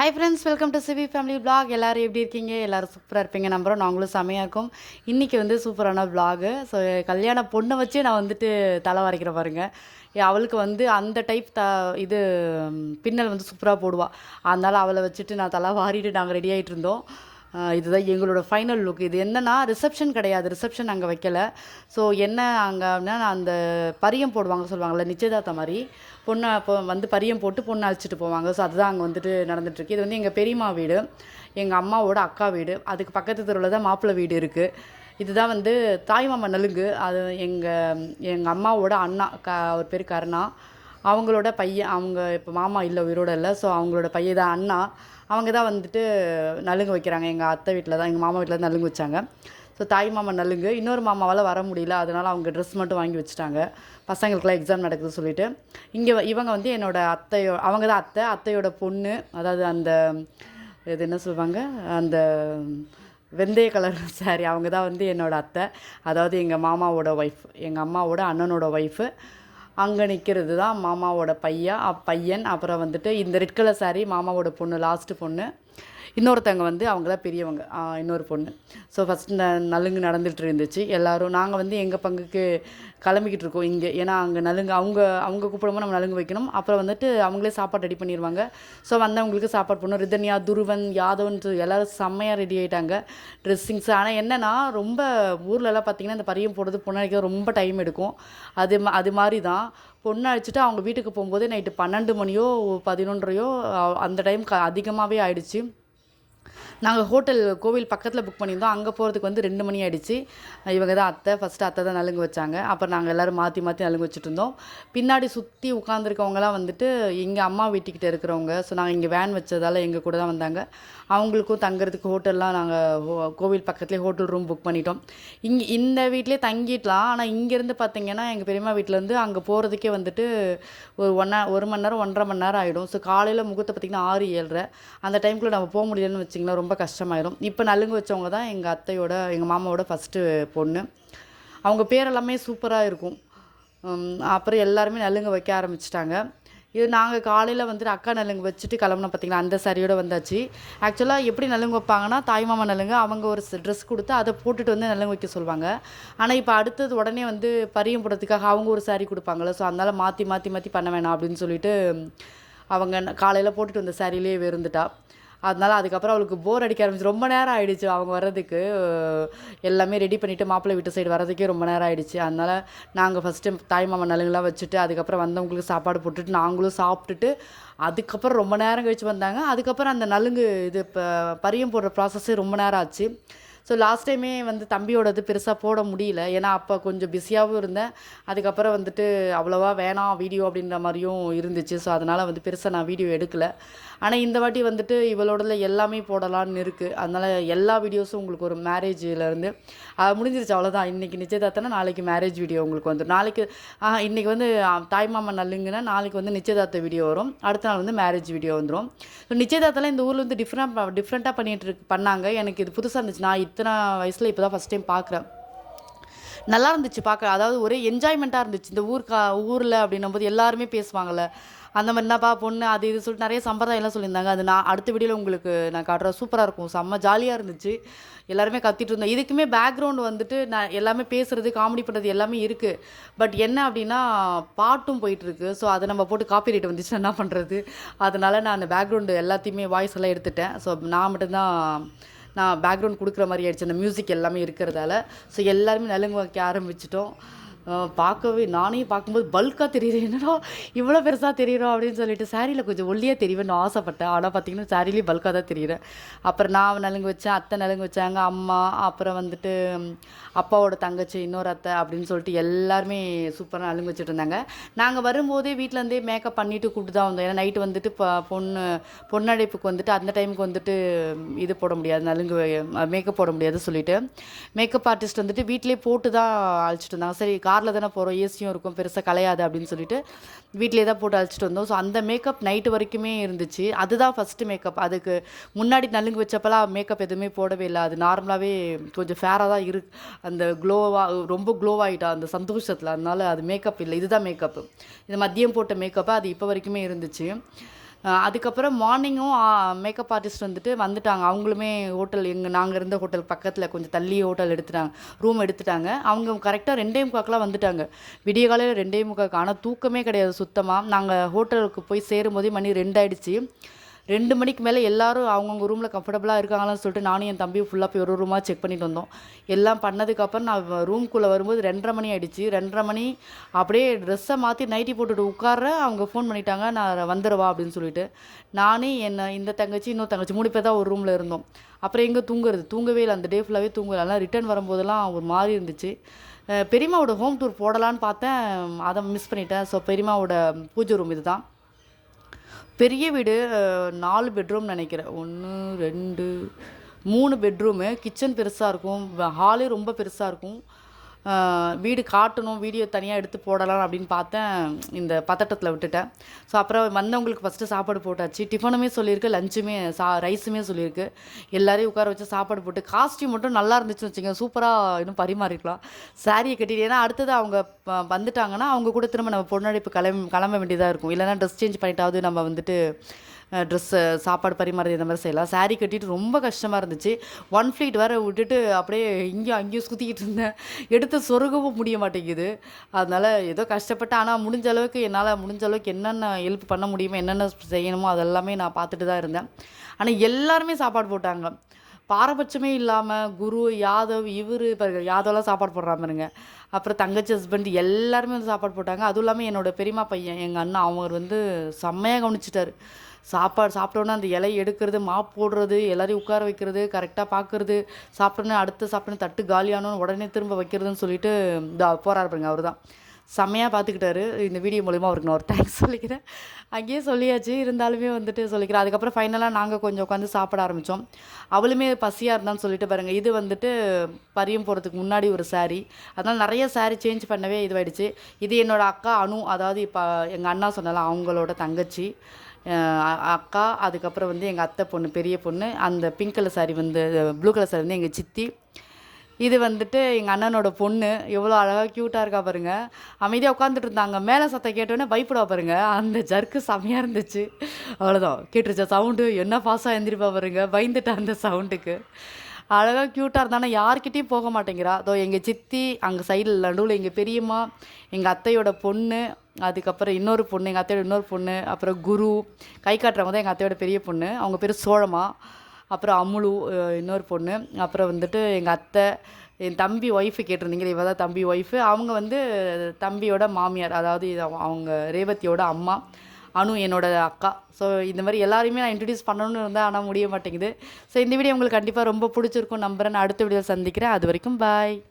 Hi friends welcome to CV family blog எல்லோரும் எப்படி இருக்கீங்க? எல்லோரும் சூப்பராக இருப்பீங்க. நம்புகிறோம் நாங்களும் செமையாக இருக்கும். இன்றைக்கி வந்து சூப்பரான பிளாகு ஸோ கல்யாண பொண்ணை வச்சு நான் வந்துட்டு தலை வரைக்கிற பாருங்க. அவளுக்கு வந்து அந்த டைப் த இது பின்னல் வந்து சூப்பராக போடுவாள் அதனால் அவளை வச்சுட்டு நான் தலை வாரிட்டு நாங்கள் ரெடி ஆகிட்டு இருந்தோம். இதுதான் எங்களோட ஃபைனல் லுக் இது என்னன்னா ரிசப்ஷன் கிடையாது. ரிசப்ஷன் அங்கே வைக்கல. ஸோ என்ன அங்கே அப்படின்னா அந்த பரியம் போடுவாங்க சொல்லுவாங்கள்ல நிச்சயதார்த்தம் மாதிரி. பொண்ணை இப்போ வந்து பரியம் போட்டு பொண்ணை அழைச்சிட்டு போவாங்க. ஸோ அதுதான் அங்கே வந்துட்டு நடந்துட்டுருக்கு. இது வந்து எங்கள் பெரியம்மா வீடு. எங்கள் அம்மாவோட அக்கா வீடு. அதுக்கு பக்கத்து தெருவில் தான் மாப்பிள்ளை வீடு இருக்குது இதுதான் வந்து தாய்மாமா நலுங்கு. அது எங்கள் எங்கள் அம்மாவோட அண்ணா க அவர் பேர் கருணா. அவங்களோட பையன் அவங்க இப்போ மாமா இல்லை உயிரோட இல்லை ஸோ அவங்களோட பையன் தான் அண்ணா. அவங்க தான் வந்துட்டு நலுங்கு வைக்கிறாங்க. எங்கள் அத்தை வீட்டில் தான் எங்கள் மாமா வீட்டில் தான் நலுங்கு வச்சாங்க. ஸோ தாய் மாமா நலுங்கு. இன்னொரு மாமாவால் வர முடியல. அதனால் அவங்க ட்ரெஸ் மட்டும் வாங்கி வச்சுட்டாங்க. பசங்களுக்குலாம் எக்ஸாம் நடக்குது சொல்லிட்டு. இங்கே இவங்க வந்து என்னோடய அத்தையோ அவங்க தான் அத்தை. அத்தையோட பொண்ணு. அதாவது அந்த இது என்ன சொல்லுவாங்க? அந்த வெந்தய கலர் சாரி அவங்க தான் வந்து என்னோடய அத்தை. அதாவது எங்கள் மாமாவோட ஒய்ஃப் எங்கள் அம்மாவோட அண்ணனோட ஒய்ஃபு அங்கே நிற்கிறது தான் மாமாவோட பையன் பையன் அப்புறம் வந்துட்டு இந்த ரெட் கலர் saree மாமாவோட பொண்ணு லாஸ்ட்டு பொண்ணு. இன்னொருத்தவங்க வந்து அவங்க தான் பெரியவங்க இன்னொரு பொண்ணு. ஸோ ஃபஸ்ட் இந்த நலுங்கு நடந்துகிட்டு இருந்துச்சு. எல்லோரும் நாங்கள் வந்து எங்கள் பங்குக்கு கிளம்பிக்கிட்டு இருக்கோம் இங்கே. ஏன்னா அங்கே நலுங்கு அவங்க அவங்க கூப்பிடும்போது நம்ம நலுங்கு வைக்கணும். அப்புறம் வந்துட்டு அவங்களே சாப்பாடு ரெடி பண்ணிடுவாங்க ஸோ வந்தவங்களுக்கு சாப்பாடு பண்ணணும் ரிதன்யா துருவன் யாதவன் எல்லோரும் செம்மையாக ரெடி ஆகிட்டாங்க ட்ரெஸ்ஸிங்ஸ் ஆனால் என்னென்னா ரொம்ப ஊர்லலாம் பார்த்தீங்கன்னா இந்த பரியம் போடுறது பொண்ணு ரொம்ப டைம் எடுக்கும். அது அது மாதிரி தான் பொண்ணு அழைச்சிட்டு அவங்க வீட்டுக்கு போகும்போது நைட்டு பன்னெண்டு மணியோ பதினொன்றையோ அந்த டைம் க அதிகமாகவே ஆயிடுச்சு. நாங்கள் ஹோட்டல் கோவில் பக்கத்தில் புக் பண்ணியிருந்தோம். அங்கே போகிறதுக்கு வந்து ரெண்டு மணி ஆகிடுச்சு இவங்க தான் அத்தை ஃபஸ்ட்டு அத்தை தான் நலுங்கு வச்சாங்க. அப்புறம் நாங்கள் எல்லோரும் மாற்றி மாற்றி நலுங்கு வச்சுட்டு இருந்தோம். பின்னாடி சுற்றி உட்காந்துருக்கவங்களாம் வந்துட்டு எங்கள் அம்மா வீட்டுக்கிட்ட இருக்கிறவங்க. ஸோ நாங்கள் இங்கே வேன் வச்சதால் எங்கள் கூட தான் வந்தாங்க. அவங்களுக்கும் தங்குறதுக்கு ஹோட்டல்லாம் நாங்கள் கோவில் பக்கத்துலேயே ஹோட்டல் ரூம் புக் பண்ணிட்டோம். இங்கே இந்த வீட்லேயே தங்கிடலாம். ஆனால் இங்கேருந்து பார்த்தீங்கன்னா எங்கள் பெரியம்மா வீட்டிலேருந்து அங்கே போகிறதுக்கே வந்துட்டு ஒரு ஒன்னா ஒரு மணி நேரம் ஒன்றரை மணி நேரம் ஆகிடும் ஸோ காலையில் முகூர்த்தம் பார்த்திங்கன்னா ஆறு ஏழரை. அந்த டைமுக்குள்ளே நம்ம போக முடியலன்னு வச்சிங்களேன் ரொம்ப கஷ்டமாயிடும் இப்போ நலுங்கு வச்சவங்க தான் எங்கள் அத்தையோட எங்கள் மாமாவோட ஃபஸ்ட்டு பொண்ணு. அவங்க பேரெல்லாமே சூப்பராக இருக்கும். அப்புறம் எல்லாருமே நலுங்கு வைக்க ஆரம்பிச்சிட்டாங்க. இது நாங்கள் காலையில் வந்துட்டு அக்கா நலுங்கு வச்சுட்டு கிளம்புனோம் பார்த்திங்களா அந்த சரியோட வந்தாச்சு. ஆக்சுவலாக எப்படி நலுங்கு வைப்பாங்கன்னா தாய்மாமா நலுங்கு அவங்க ஒரு ட்ரெஸ் கொடுத்து அதை போட்டுட்டு வந்து நலுங்கு வைக்க சொல்லுவாங்க. ஆனால் இப்போ அடுத்தது உடனே வந்து பரியம் போடுறதுக்காக அவங்க ஒரு சாரி கொடுப்பாங்களே ஸோ அதனால் மாற்றி மாற்றி மாற்றி பண்ண வேணாம் அப்படின்னு சொல்லிட்டு அவங்க காலையில் போட்டுட்டு வந்த சாரிலேயே இருந்துட்டா அதனால அதுக்கப்புறம் அவளுக்கு போர் அடிக்க ஆரம்பிச்சு ரொம்ப நேரம் ஆயிடுச்சு அவங்க வர்றதுக்கு. எல்லாமே ரெடி பண்ணிவிட்டு மாப்பிள்ளை வீட்டு சைடு வர்றதுக்கே ரொம்ப நேரம் ஆயிடுச்சு. அதனால நாங்கள் ஃபஸ்ட்டு தாய் மாமா நலுங்கெல்லாம் வச்சுட்டு அதுக்கப்புறம் வந்தவங்களுக்கு சாப்பாடு போட்டுட்டு நாங்களும் சாப்பிட்டுட்டு அதுக்கப்புறம் ரொம்ப நேரம் கழிச்சு வந்தாங்க. அதுக்கப்புறம் அந்த நலுங்கு இது இப்போ பரியம் போடுற ப்ராசஸ்ஸே ரொம்ப நேரம் ஆச்சு. ஸோ லாஸ்ட் டைமே வந்து தம்பியோடது பெருசாக போட முடியல. ஏன்னா அப்போ கொஞ்சம் பிஸியாகவும் இருந்தேன். அதுக்கப்புறம் வந்துட்டு அவ்வளோவா வேணாம் வீடியோ அப்படின்ற மாதிரியும் இருந்துச்சு. ஸோ அதனால் வந்து பெருசாக நான் வீடியோ எடுக்கல. ஆனால் இந்த வாட்டி வந்துட்டு இவளோடல எல்லாமே போடலான்னு இருக்குது அதனால் எல்லா வீடியோஸும் உங்களுக்கு ஒரு மேரேஜிலேருந்து முடிஞ்சிருச்சு. அவ்வளோதான் இன்றைக்கி நிச்சயதார்த்தம்னா நாளைக்கு மேரேஜ் வீடியோ உங்களுக்கு வந்துடும் நாளைக்கு ஆஹ், வந்து தாய் தாய்மாமன் நல்லுங்கன்னா நாளைக்கு வந்து நிச்சயதார்த்த வீடியோ வரும். அடுத்த நாள் வந்து மேரேஜ் வீடியோ வந்துடும் ஸோ நிச்சயதார்த்தம்லாம் இந்த ஊரில் வந்து டிஃப்ரெண்ட் டிஃப்ரெண்ட்டாக பண்ணிகிட்டு பண்ணாங்க. எனக்கு இது புதுசாக இருந்துச்சு. நான் இத்தனை வயசில் இப்போ தான் ஃபஸ்ட் டைம் பார்க்குறேன் நல்லா இருந்துச்சு பார்க்க அதாவது ஒரே என்ஜாய்மெண்ட்டாக இருந்துச்சு. இந்த ஊர் கா ஊரில் அப்படின்னும் போது எல்லாருமே பேசுவாங்கள்ல அந்த மாதிரி என்னப்பா பொண்ணு அது இது சொல்லிட்டு நிறைய சம்பிரதாயம்லாம் சொல்லியிருந்தாங்க. அது நான் அடுத்த வீடியோவில் உங்களுக்கு நான் காட்டுறேன். சூப்பராக இருக்கும். செம்ம ஜாலியாக இருந்துச்சு. எல்லாருமே கத்திட்டு இருந்தோம். இதுக்குமே பேக்ரவுண்ட் வந்துட்டு நான் எல்லாமே பேசுகிறது காமெடி பண்ணுறது எல்லாமே இருக்குது பட் என்ன அப்படின்னா பாட்டும் போயிட்டுருக்கு. ஸோ அதை நம்ம போட்டு காப்பி ரைட் வந்துச்சு என்ன பண்ணுறது அதனால நான் அந்த பேக்ரவுண்டு எல்லாத்தையுமே வாய்ஸ் எல்லாம் எடுத்துட்டேன். ஸோ நான் மட்டும்தான் நான் பேக்ரவுண்ட் கொடுக்குற மாதிரி ஆயிடுச்சு. அந்த மியூசிக் எல்லாமே இருக்கிறதால. ஸோ எல்லாருமே நலுங்கு வைக்க ஆரம்பிச்சிட்டோம். பார்க்கவே நானே பார்க்கும்போது பல்காக தெரியுது. என்னடா இவ்வளோ பெருசாக தெரியுறோம் அப்படின்னு சொல்லிட்டு சாரியில் கொஞ்சம் ஒல்லியாக தெரியவேன்னு ஆசைப்பட்டேன். ஆனால் பார்த்தீங்கன்னா சாரிலேயே பல்காக தான் தெரியுறேன் அப்புறம் நான் நலுங்கு வச்சேன் அத்தை நலுங்கு வச்சாங்க அம்மா அப்புறம் வந்துட்டு அப்பாவோட தங்கச்சி இன்னொரு அத்தை அப்படின்னு சொல்லிட்டு எல்லாருமே சூப்பராக நலுங்கு வச்சுட்டு இருந்தாங்க. நாங்கள் வரும்போதே வீட்டிலேருந்தே மேக்கப் பண்ணிவிட்டு கூப்பிட்டு தான் வந்தோம். ஏன்னா நைட்டு வந்துட்டு இப்போ பொண்ணு பொண்ணடைப்புக்கு வந்துட்டு அந்த டைமுக்கு வந்துட்டு இது போட முடியாது நலுங்கு மேக்கப் போட முடியாதுன்னு சொல்லிட்டு. மேக்கப் ஆர்டிஸ்ட் வந்துட்டு வீட்டிலே போட்டு தான் அழைச்சிட்டு இருந்தாங்க. சரி காரில் தானே போகிறோம் ஏசியும் இருக்கும் பெருசாக கலையாது அப்படின்னு சொல்லிட்டு வீட்டிலே தான் போட்டு அழைச்சிட்டு வந்தோம். ஸோ அந்த மேக்கப் நைட்டு வரைக்குமே இருந்துச்சு. அதுதான் ஃபஸ்ட்டு மேக்கப் அதுக்கு முன்னாடி நலுங்கு வச்சப்பெல்லாம் மேக்கப் எதுவுமே போடவே இல்லை. அது நார்மலாகவே கொஞ்சம் ஃபேராக தான் இரு அந்த க்ளோவாக ரொம்ப க்ளோவாகிட்டா அந்த சந்தோஷத்தில். அதனால அது மேக்கப் இல்லை. இதுதான் மேக்கப் இது மதியம் போட்ட மேக்கப்பை அது இப்போ வரைக்குமே இருந்துச்சு. அதுக்கப்புறம் மார்னிங்கும் மேக்கப் ஆர்டிஸ்ட் வந்துட்டு வந்துட்டாங்க. அவங்களுமே ஹோட்டல் எங்கள் நாங்கள் இருந்த ஹோட்டல் பக்கத்தில் கொஞ்சம் தள்ளி ஹோட்டல் எடுத்துட்டாங்க. ரூம் எடுத்துட்டாங்க. அவங்க கரெக்டாக ரெண்டே முக்காக்கெலாம் வந்துட்டாங்க. விடிய காலையில் ரெண்டே முக்காக்கு. ஆனால் தூக்கமே கிடையாது சுத்தமாக நாங்கள் ஹோட்டலுக்கு போய் சேரும் போதே மணி ரெண்டாயிடுச்சு. ரெண்டு மணிக்கு மேலே எல்லாரும் அவங்கவுங்க ரூமில் கம்ஃபர்டபுளாக இருக்காங்களான்னு சொல்லிட்டு நானும் என் தம்பியும் ஃபுல்லாக போய் ஒரு ரூமாக செக் பண்ணிட்டு வந்தோம். எல்லாம் பண்ணதுக்கப்புறம் நான் ரூம்குள்ளே வரும்போது ரெண்டரை மணி ஆகிடுச்சு ரெண்டரை மணி அப்படியே ட்ரெஸ்ஸை மாற்றி நைட்டி போட்டுட்டு உட்கார அவங்க ஃபோன் பண்ணிட்டாங்க. நான் வந்துடுவா அப்படின்னு சொல்லிட்டு. நானே என்ன இந்த தங்கச்சி இன்னொரு தங்கச்சி மூணு பேர் தான் ஒரு ரூமில் இருந்தோம். அப்புறம் எங்கே தூங்குறது? தூங்கவே இல்லை. அந்த டே ஃபுல்லாகவே தூங்கலை. எல்லாம் ரிட்டர்ன் வரும்போதெல்லாம் ஒரு மாதிரி இருந்துச்சு. பெரியமாவோட பெரியம்மாவோட ஹோம் டூர் போடலான்னு பார்த்தேன். அதை மிஸ் பண்ணிட்டேன். ஸோ பெரியமாவோட பூஜை ரூம் இதுதான். பெரிய வீடு நாலு பெட்ரூம் நினைக்கிறேன். ஒன்று ரெண்டு மூணு பெட்ரூமு கிச்சன் பெருசாக இருக்கும். ஹாலே ரொம்ப பெருசாக இருக்கும். வீடு காட்டணும் வீடியோ தனியாக எடுத்து போடலாம் அப்படின்னு பார்த்தேன். இந்த பதட்டத்தில் விட்டுட்டேன். ஸோ அப்புறம் வந்தவங்களுக்கு ஃபஸ்ட்டு சாப்பாடு போட்டாச்சு. டிஃபனுமே சொல்லியிருக்கு லஞ்சுமே சா ரைஸுமே சொல்லியிருக்கு. எல்லாரையும் உட்கார வச்சு சாப்பாடு போட்டு காஸ்டியூம் மட்டும் நல்லா இருந்துச்சுன்னு வச்சுங்க சூப்பராக இன்னும் பரிமாறிக்கலாம் சாரியை கட்டிட்டு ஏன்னா அடுத்தது அவங்க ப- வந்துட்டாங்கன்னா அவங்க கூட திரும்ப நம்ம பொண்ணழைப்பு கிளம்ப கிளம்ப வேண்டியதாக இருக்கும். இல்லைன்னா ட்ரெஸ் சேஞ்ச் பண்ணிட்டாவது நம்ம வந்துட்டு ட்ரெஸ்ஸு சாப்பாடு பரிமாறது இந்த மாதிரி செய்யலாம். சாரீ கட்டிட்டு ரொம்ப கஷ்டமாக இருந்துச்சு. ஒன் ஃப்ளீட் வேற விட்டுட்டு அப்படியே இங்கேயும் அங்கேயும் சுற்றிக்கிட்டு இருந்தேன். எடுத்து சொருகவும் முடிய மாட்டேங்குது. அதனால் ஏதோ கஷ்டப்பட்டு ஆனால் முடிஞ்ச அளவுக்கு என்னால் முடிஞ்ச அளவுக்கு என்னென்ன ஹெல்ப் பண்ண முடியுமோ என்னென்ன செய்யணுமோ அதெல்லாமே நான் பார்த்துட்டு தான் இருந்தேன். ஆனால் எல்லாருமே சாப்பாடு போட்டாங்க. பாரபட்சமே இல்லாமல் குரு யாதவ் இவர் இப்போ யாதவ்லாம் சாப்பாடு போடுறா பாருங்க. அப்புறம் தங்கச்சி ஹஸ்பண்ட் எல்லாருமே வந்து சாப்பாடு போட்டாங்க. அதுவும் இல்லாமல் என்னோட பெரியம்மா பையன் எங்கள் அண்ணன் அவர் வந்து செம்மையாக கவனிச்சிட்டாரு. சாப்பாடு சாப்பிட்டோன்னே அந்த இலை எடுக்கிறது மாப் போடுறது எல்லாரையும் உட்கார வைக்கிறது கரெக்டாக பார்க்குறது சாப்பிட்டோன்னே அடுத்து சாப்பிட்டோன்னு தட்டு காலியானோன்னு உடனே திரும்ப வைக்கிறதுன்னு சொல்லிட்டு இதா போகிறாரு பாருங்க அவர் தான் செம்மையாக பார்த்துக்கிட்டாரு. இந்த வீடியோ மூலிமா அவருக்கு நான் ஒரு தேங்க்ஸ் சொல்லிக்கிறேன். அங்கேயே சொல்லியாச்சு. இருந்தாலுமே வந்துட்டு சொல்லிக்கிறேன். அதுக்கப்புறம் ஃபைனலாக நாங்கள் கொஞ்சம் உட்காந்து சாப்பிட ஆரம்பித்தோம் அவளுமே பசியாக இருந்தான்னு சொல்லிட்டு பாருங்கள் இது வந்துட்டு பரியம் போகிறதுக்கு முன்னாடி ஒரு saree. அதனால் நிறைய saree சேஞ்ச் பண்ணவே இதுவாயிடுச்சு. இது என்னோடய அக்கா அணு அதாவது இப்போ எங்கள் அண்ணா சொன்னால அவங்களோட தங்கச்சி. அக்கா அதுக்கப்புறம் வந்து எங்கள் அத்தை பொண்ணு பெரிய பொண்ணு அந்த பிங்க் கலர் சாரி வந்து ப்ளூ கலர் சாரி வந்து எங்கள் சித்தி. இது வந்துட்டு எங்கள் அண்ணனோட பொண்ணு. எவ்வளோ அழகாக க்யூட்டாக இருக்கா பாருங்க. அமைதியாக உட்காந்துட்டு இருந்தாங்க. மேலே சத்தம் கேட்டோன்னே பயப்படுவா பாருங்க. அந்த ஜர்க்கு செமையாக இருந்துச்சு. அவ்வளோதான் கேட்டுருச்சா சவுண்டு என்ன ஃபாஸ்ட்டாக எழுந்திரிப்பா பாருங்க. பயந்துட்டா அந்த சவுண்டுக்கு அழகாக க்யூட்டாக இருந்தானா யார்கிட்டயும் போக மாட்டேங்கிறா. அதோ எங்கள் சித்தி அங்கே சைடில் நடுவில் எங்கள் பெரியம்மா எங்கள் அத்தையோட பொண்ணு அதுக்கப்புறம் இன்னொரு பொண்ணு எங்கள் அத்தையோட இன்னொரு பொண்ணு அப்புறம் குரு கை காட்டுறவங்க தான் எங்கள் அத்தையோட பெரிய பொண்ணு. அவங்க பேர் சோழமா. அப்புறம் அமுலு இன்னொரு பொண்ணு. அப்புறம் வந்துட்டு எங்கள் அத்தை என் தம்பி ஒய்ஃபு கேட்டிருந்தீங்க இவ தான் தம்பி ஒய்ஃபு அவங்க வந்து தம்பியோட மாமியார் அதாவது இது அவங்க- அவங்க ரேவதியோட அம்மா. அனு என்னோட அக்கா. ஸோ இந்த மாதிரி எல்லாரையுமே நான் இன்ட்ரடியூஸ் பண்ணணும்னு இருந்தால் ஆனால் முடிய மாட்டேங்குது. ஸோ இந்த வீடியோ உங்களுக்கு கண்டிப்பாக ரொம்ப பிடிச்சிருக்கும் நம்புகிறேன் நான் அடுத்த வீடியோ சந்திக்கிறேன். அது வரைக்கும் பாய்